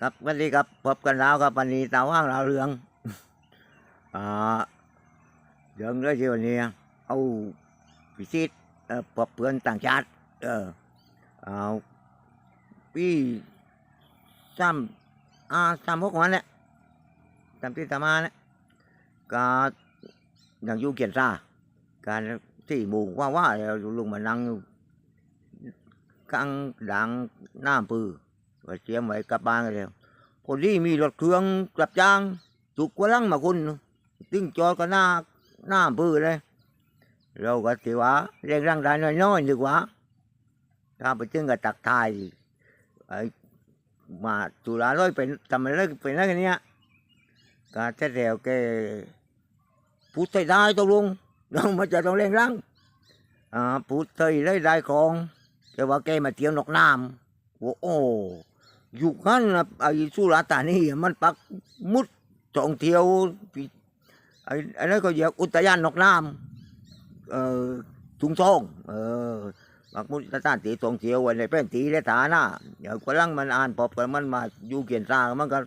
ครับวันนี้ครับพบกันแล้วครับวันนี้ตาว่างเราเรืองอ่าเรื่องเรื่องที่วันนี้เอาพิเศษเอ่อพบเพื่อนต่างชาติเออเอาพี่ซ้ำอ่าซ้ำพวกมันแหละซ้ำที่ทำมาเนี่ยก็อย่างอยูเกียนซาการที่หมู่ว่าว่าเราลุงมานั่งกลางดังหน้าปือ ไว้เตรียมไว้กลับบ้านกันแล้วพอดีมีรถเครื่องกลับจ้างถูกกวลังมาคุณตึงจอดก็หน้าหน้าปื้อเลย เราก็ถือว่าเร่งร่างได้น้อยๆดีกว่าถ้าไปถึงกับตักทายไอ้มาตุลาร้อยเป็นทำอะไรเป็นอะไรกันเนี้ยก็จะเร็วแกพูดไทยได้ตกลงเรามาจะต้องเร่งร่างอ่าพูดไทยได้ได้ของแต่ว่าแกมาเที่ยวนอกน้ำโอ้โอ้ อยู่กันนะไอ้สุราษฎร์ธานี่มันปักมุดท่องเที่ยวไอ้ไอ้นั่นก็เรียกอุทยานนกน้ำเอ่อทุ่งทองเออปักมุดสถานที่ท่องเที่ยวไว้ในแป้นตีและฐานะเดี๋ยวกำลังมันอ่านปอบกันมันมาอยู่เกียนซางมันก็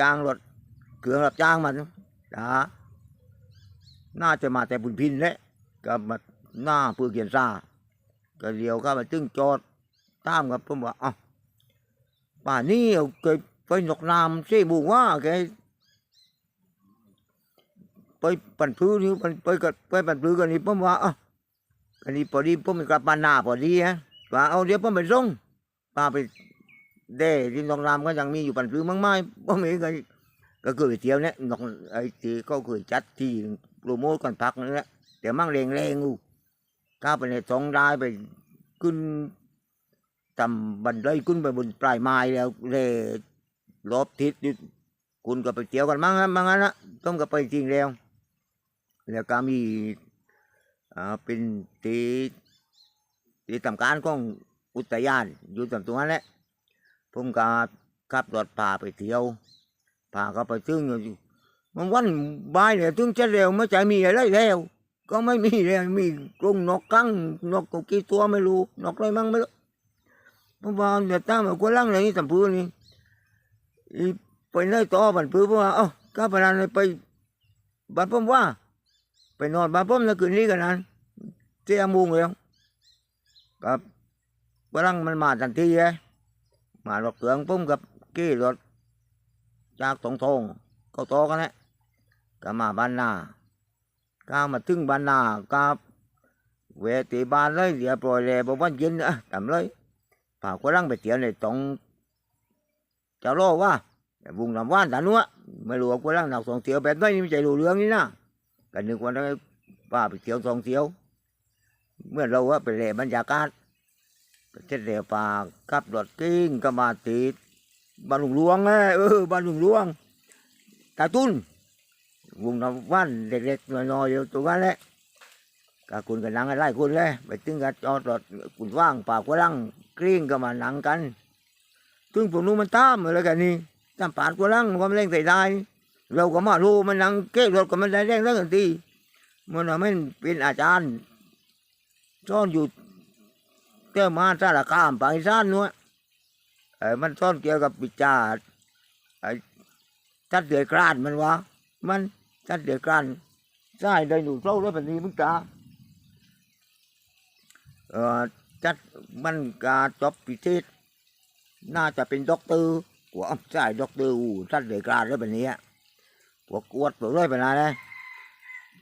จ้างรถเครื่องรับจ้างมันจ้าน่าจะมาแต่บุญพินแหละก็มาหน้าเพื่อเกียนซาก็เดียวก็มาจึงจอด ตามกับผมว่าอ้าวป่านนี้เอาเคยไปนกนามเสีบูว่าแกไปปั่นพื้นนี่ไปไปกับไปปั่นพื้นกันนี่ผมว่าอ้าวกันนี้พอดีผมกลับบ้าหน้าพอดีฮะว่าเอาเดี๋ยวผมไปส่งป้าไปเด้ที่นกนามก็ยังมีอยู่ปั่นพื้นมั้งไหมผมเองก็ก็คือไปเที่ยวเนี่ยนกไอ้ที่เขาเคยจัดที่โปรโมทกันพักนั่นแหละแต่มั่งแรงแรงอยู่ก้าวไปในสองได้ไปขึ้น ทำบันไดขึ้นไปบนปลายไม้แล้วเลยรอบทิศคุณก็ไปเที่ยวกันมั้งนะมั้งนนะต้องก็ไปจริงแล้ว แล้วก็มีอ่าเป็นตีตีทำการของอุทยานอยู่ตรงตรงนั้นแหละผมก็ขับรถพาไปเที่ยวพาเขาไปถึงอยู่มันวันบ่ายเนี่ยถึงจะเร็วไม่ใจมีอะไรแล้วก็ไม่มีเลยมีกรงนกกั้งนกกี่ตัวไม่รู้นกอะไรมั่งไม่รู้ เพราะว่าเดี๋ยวตั้งมากวลังเลยนี่ตำพื้นนี่ไปไหนต่อบันพื้นเพราะว่าเอ้าก้าพนันไปบ้านผมว่า ไปนอนบ้านผมแล้วคืนนี้กันนั้นเที่ยงโมุงแล้วกับกวลังมันมาทันทีเลยมารถเครื่องผมกับกี้รถจากตรงทงก็โตอกันแหละก็มาบ้านนาก้ามาถึงบ้านนาก้าเวทีบ้านเลยเดี๋ยวปล่อยเลยบอกว่าเย็นอะทำเลย ฝากคนรังไปเที่ยวในตรงจะรอว่าวุงลำว่านแต่นัวไม่รู้ว่าคนรังนักท่องเที่ยวแบบนนี่ไม่ใช่รู้เรื่องนี่นะกันนึกว่าได้ป้าไปเที่ยวท่องเที่ยว เมื่อเราว่าไปเล่บรรยากาศเช็ดเดียวป่ากับรถกิ้งก็มาติดบ้านหลวงหลวงไงเออบ้านหลวงหลวงตาตุ้น vùng nào văn เด็กๆน้อยๆอยู่ตัวนั้นแหละก็คุณก็นั่งกันไล่คุณเลยไปถึงกับจอดรถคุณว่างป่ากวลัง กลิ้งก็มานั่งกันถึงพวกนู้นมันตามอะไรกันนี่ตามปาดกวลังความเร่งใส่ได้เราก็มารู้มันนังเก๊กรถก็มันได้แรงแล้วกันทีมันน่ะมันเป็นอาจารย์ซ่อนอยู่เจ้ามาสารคามปางสานนู้นเออมันซ่อนเกี่ยวกับปิจาไอ้จัดเดือดกรานมันวะมันจัดเดือดกรานใช่ได้หนูเท่าแล้วแบบนี้มึงกาเอ่อ จัดมันกาจบพิเศษน่าจะเป็นด็อกเตอร์หัวอ้อมใช่ด็อกเตอร์อูจัดเดือดกรานแล้วแบบนี้พวกกวดตัวเลยไปนะเลย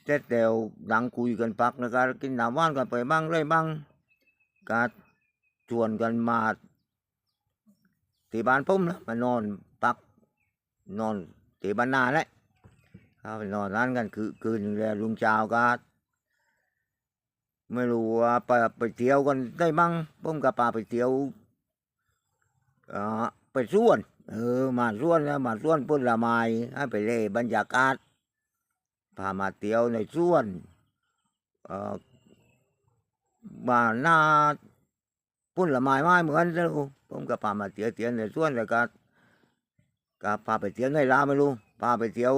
เจ๊เดียวดังคุยกันพักนะการกินน้ำว่านกันไปบ้างเลยบ้างกาชวนกันมาที่บ้านผมนะมานอนพักนอนที่บ้านนาแหละเข้าไปนอนร้านกันคือคืนหนึ่งแล้วลุงเจ้าก็ ไม่รู้ว่าไปไปเที่ยวกันได้มั้งผมกับป้าไปเที่ยวอ่อไปสวน เออ มาสวนแล้วมาสวนพุ่นละไม้ให้ไปเล่บรรยากาศพามาเที่ยวในสวนเอ่อมาหน้าพุ่นละไม้ไม้เหมือนกันลูกผมกับพามาเที่ยวเที่ยวในสวนแล้วก็ก็พาไปเที่ยวในลาไม่รู้พาไปเที่ยว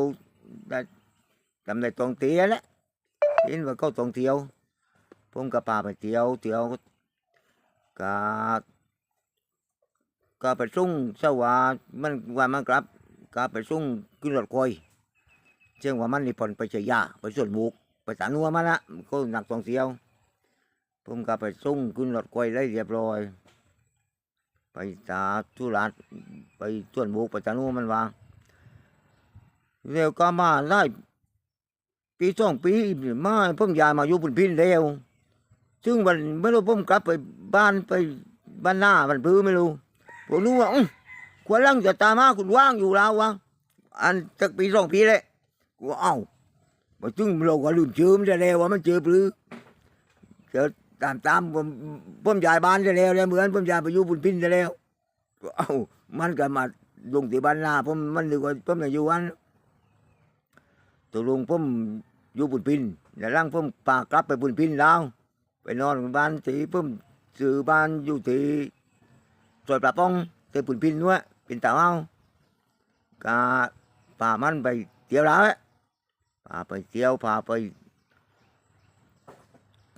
ได้จำได้ตรงเตียแหละเห็นว่าเขาตรงเที่ยว ผมก็พาไปเที่ยวเที่ยวก็ก็ไปส่งเสว่ามันว่ามันกลับก็ไปส่งขึ้นรถคอยเชื่อว่ามันนี่ผลไปเชียยาไปส่วนบุกไปสานัวมาละก็หนักสองเสียวผมก็ไปส่งขึ้นรถคอยได้เรียบร้อย ไปสาธุรัตไปส่วนบุกไปสานัวมันว่าเร็วก็มาได้ปีสองปีมาผมยายมาอยู่บุญพินเร็ว ซึ่งวันไม่รู้ผมกลับไปบ้านไปบ้านหน้าบ้านพื้นไม่รู้ผมรู้ว่าอื้อควรลังจะตามมาคุณว่างอยู่แล้ววะอันสักปีสองปีเลยกูว่าเอ้ามาซึ่งเราก็ลืมชื่อมันจะแล้วว่ามันเจอปรือเจอตามตามผมผมยายบ้านจะแล้วแล้วเหมือนผมยายไปอยู่บุญพินจะแล้วก็เอ้ามันก็มาลงที่บ้านหน้าผมมันนึกว่าผมอยู่วันตกลงผมอยู่บุญพินแล้วร่างผมปากกลับไปบุญพินแล้ว นอนบ้านที่ผมซื้อบ้านอยู่ที่ซอยปลาป้องที่ปุ่นพินนู้นเป็นตาเอาก็พามันไปเที่ยวแล้วพาไปเที่ยวพาไป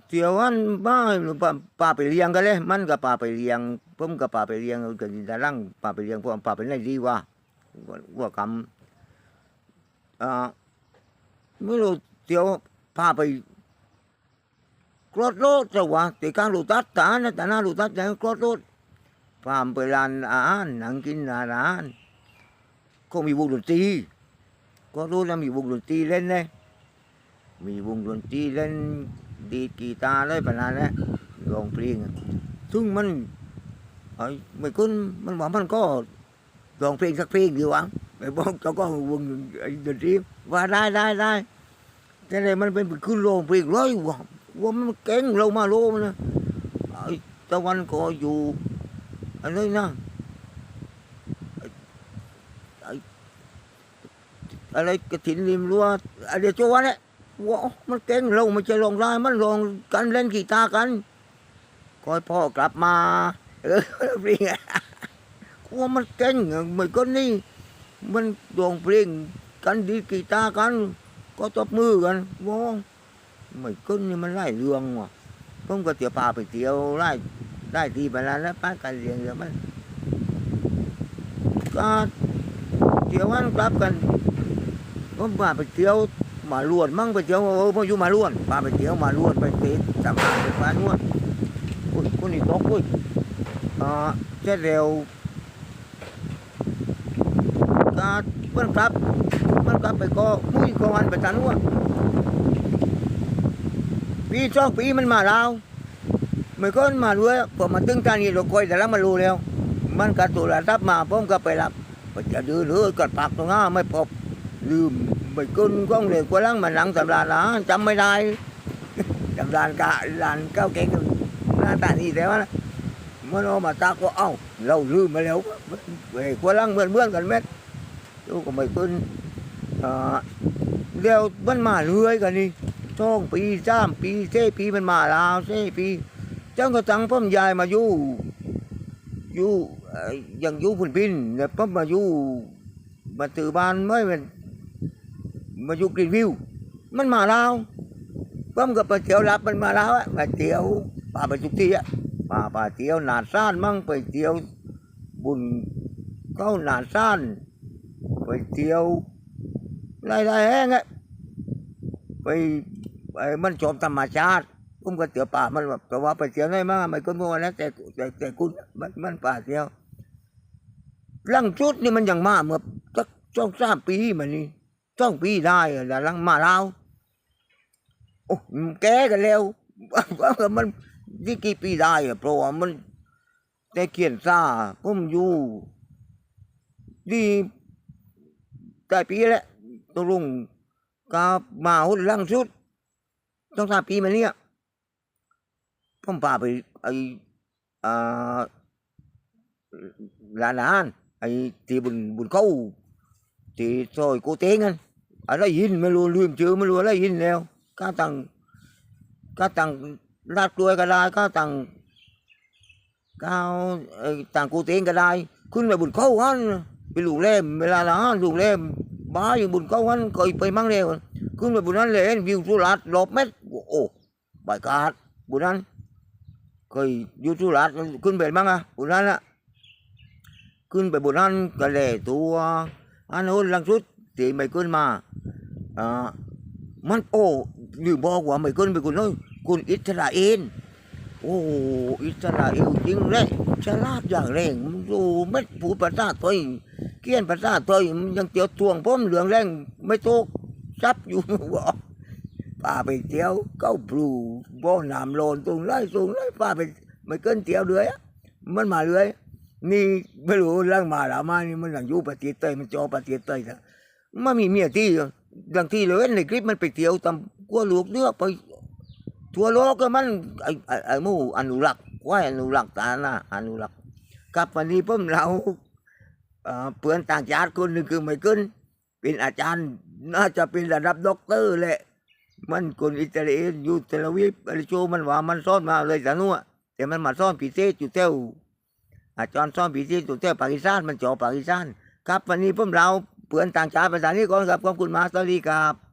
เที่ยวอันบ้านพาพาไปเลี้ยงกันเลยมันก็พาไปเลี้ยงผมก็พาไปเลี้ยงกันแต่ลังพาไปเลี้ยงพวกพาไปไหนดีวะว่ากำอ่าไม่รู้เที่ยวพาไป กรถรถจะว่าตีกลางลูตัดตานะแต่หน้าลูตัดแต่กรถรถพามไปร้านอาหารหนังกินอาหารก็มีวงดนตรีก็รู้แล้วมีวงดนตรีเล่นเลยมีวงดนตรีเล่นดีกีตาร์เลยประมาณนั้นร้องเพลงซึ่งมันไอ้ไม่คุ้นมันว่ามันก็ร้องเพลงสักเพลงดีวะไปบอกเจ้าก็วงดนตรีว่าได้ได้ได้แต่เลยมันเป็นขึ้นร้องเพลงร้อยว่ะ ว่ามันเก่งเรามาโลมันนะไอ้ตะวันก็อยู่อะไรนะไอ้ไอ้อะไรกระถินริมรั้วอะไรโจวะเนี่ยว่ามันเก่งเราไม่ใช่ลองได้มันลองกันเล่นกีตาร์กันคอยพ่อกลับมาเออเพลงอะว่ามันเก่งเหมือนคนนี้มันลองเพลงกันดีกีตาร์กันก็ตบมือกันว้า ไม่ขึ้นนี่มันไล่เรืองว่ะผมก็เที่ยวพาไปเที่ยวไล่ไล่ทีไปแล้วแล้วป้ากันเรียนเรือมันก็เที่ยววันกลับกันผมพาไปเที่ยวมาล้วนมั่งไปเที่ยวเออผมอยู่มาล้วนพาไปเที่ยวมาล้วนไปเตะสามานไปฟ้านวดอุ้ยคนนี้ตกอุ้ยอ่าเสร็จเร็วก็มันกลับมันกลับไปก็มุ้ยกองอันไปตานวด ปีสองปีมันมาแล้วไม่ก็มาด้วยพอมาตึงตานีเราคอยแต่ละมารู้แล้ว มันกัดตัวระทับมาผมก็ไปรับไปจะดื้อหรือกัดปากตรงหน้าไม่พบลืมไม่ก้นก้องเลยกว่าลังมันหลังสำราญนะจำไม่ได้สำราญกะลานเก้าเก่งหน้าตานี่แต่ว่ามันเอามาตากว่าเอ้าเราลืมมาแล้วเว้ยกว่าลังเหมือนเมื่อนกันเม็ดดูก็ไม่ก้นเดี๋ยวมันมาเรื่อยกันนี่ สองปีสามปีเสี่ปีมันมาลาวเสี่ปีจังก็ตังพ่อมยายมาอยู่อยู่เอ่อยังอยู่พุ่นพินแล้วพ่อมาอยู่มาตือบ้านไม่เป็นมาอยู่กรีนวิว มันมาลาวพ่อมก็ไปเทียวรับมันมาลาวอะมาเทียวป่าไปทุกที่อะป่าป่าเทียวหนาดซ่านมั่งไปเทียวบุญเข้าหนาดซ่านไปเทียวไรไรแห้งอะไป ไปมันชมธรรมชาติผมก็เที่ยวป่ามันแบบแต่ว่าไปเที่ยวได้มากไม่ก็มัวนะแต่แต่แต่คุณมันมันป่าเที่ยวลังชุดนี่มันยังมาเมื่อสักสองสามปีมานี่สองปีได้อะแล้วลังมาแล้วโอ้แกกันแล้วว่ามันนี่กี่ปีได้เพราะว่ามันแต่เขียนซาผมอยู่ดีได้ปีแล้วตกลงก็มาหุ่นลังชุด ต้องสามปีมาเนี่ยผมพาไปไอ้อ่าร้านอาหารไอ้ที่บุญบุญเข้าที่ซอยโกเตงกันอะไรยินไม่รู้ลืมชื่อไม่รู้อะไรยินแล้วก็ตังก็ตังลาดกล้วยก็ได้ก็ตังก้าวไอ้ต่างโกูเตงก็ได้ขึ้นไปบุญเข้ากันไปลูกเล่มเวลาละอาหาลูกเล่มบ้าอยู่บุญเขาวันเคยไปมั่งเร็วขึ้นไปบุญนั้นเลยเห็นวิวสุราษฎร์หลบเม็ด โอ้ใบกาดบุนั้นเคยยู่สุราษฎร์ขึ้นไปมั่งอะบุนั้นละขึ้นไปบนนั้นก็แล่ตัวอันโน้นลังสุดตีไม่ขึ้นมาอ่ามันโอ้หรือบอกว่าไม่ขึ้นไปคุณน้อยคุณอิสราเอลโอ้อิสราเอลจริงเลยฉลาดอย่างแรงมันดูไม่พูดภาษาไทยเกี้ยนภาษาไทยมันยังเตียวทวงผมเหลืองแรงไม่โตจับอยู่บอ กพาไปเที่ยวเก้าปลูบ่อน้ำโลนตรงไรตรงไรพาไปไม่เกินเที่ยวเดือยอะมันมาเรื่อยนี่ไม่รู้เรื่องมาหรือมานี่มันหลังอยู่ประเทศไทยมันจอประเทศไทยนะมันมีเมียที่ดังที่เลยในคลิปมันไปเที่ยวตามกัวลูกเนื้อไปทั่วโลกก็มันไอ้ไอ้หมู่อนุรักษ์ไว้อนุรักษ์ตาหน้าอนุรักษ์กับวันนี้ผมเราเอ่อเพื่อนต่างชาติคนหนึ่งคือไม่ขึ้นเป็นอาจารย์น่าจะเป็นระดับด็อกเตอร์แหละ มันคนอิสราเอลอยู่เทลวิฟอะไรโชมันว่ามันซ่อนมาเลยสานัวแต่มันมาซ่อนพิเศษอยู่เท่าอาจารย์ซ่อนผีที่ถูกเที่ยวปากีสถานมันจอปากีสถานครับวันนี้พวกเราเพื่อนต่างชาติภาษานี้ก่อนครับขอบคุณมาสวัสดีครับ